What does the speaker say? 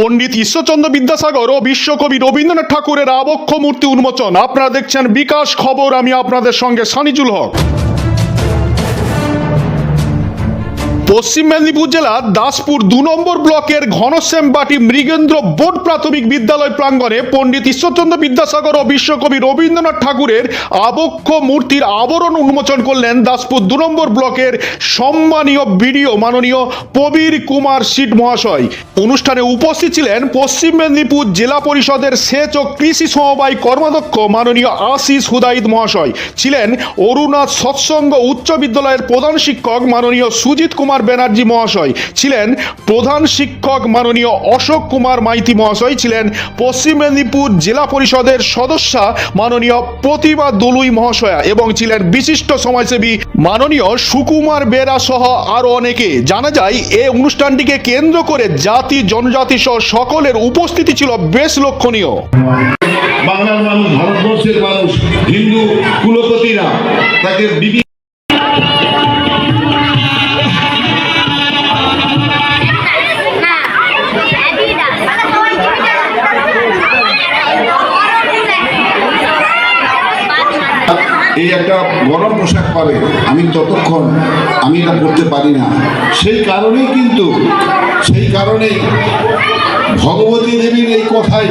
পণ্ডিত ঈশ্বরচন্দ্র বিদ্যাসাগর ও বিশ্বকবি রবীন্দ্রনাথ ঠাকুরের আবক্ষ মূর্তি উন্মোচন। আপনারা দেখছেন বিকাশ খবর, আমি আপনাদের সঙ্গে সানিজুল হক। পশ্চিম মেদিনীপুর জেলার দাসপুর দু নম্বর ব্লকের ঘনশ্যামবাটি মৃগেন্দ্র বোর্ড প্রাথমিক বিদ্যালয় প্রাঙ্গণে পণ্ডিত ঈশ্বরচন্দ্র বিদ্যাসাগর ও বিশ্বকবি রবীন্দ্রনাথ ঠাকুরের আবক্ষ মূর্তির আবরণ উন্মোচন করলেন দাসপুর দু নম্বর ব্লকের সম্মানীয় বিডিও মাননীয় প্রবীর কুমার সিট মহাশয়। অনুষ্ঠানে উপস্থিত ছিলেন পশ্চিম মেদিনীপুর জেলা পরিষদের সেচ ও কৃষি সমবায় কর্মাধ্যক্ষ মাননীয় আশিস হুদাইদ মহাশয়। ছিলেন অরুণাথ সৎসঙ্গ উচ্চ বিদ্যালয়ের প্রধান শিক্ষক মাননীয় সুজিত কুমার ব্যানার্জি মহাশয় ছিলেন প্রধান শিক্ষক মাননীয় অশোক কুমার মাইতি মহাশয় ছিলেন পশ্চিম মেদিনীপুর জেলা পরিষদের সদস্যা মাননীয় প্রতিভা দলুই মহাশয়া এবং ছিলেন বিশিষ্ট সমাজসেবী মাননীয় সুকুমার বেরা সহ আরও অনেকে। জানা যায় এই অনুষ্ঠানটিকে কেন্দ্র করে জাতি, জনজাতি সহ সকলের উপস্থিতি ছিল বেশ লক্ষণীয়। বাংলার মানুষ, ভারতবর্ষের মানুষ, হিন্দু কুলপতিরা তাকে এই একটা গরম পোশাক পাবে আমি ততক্ষণ আমি এটা করতে পারি না। সেই কারণেই কিন্তু, সেই কারণেই ভগবতী দেবীর এই কথাই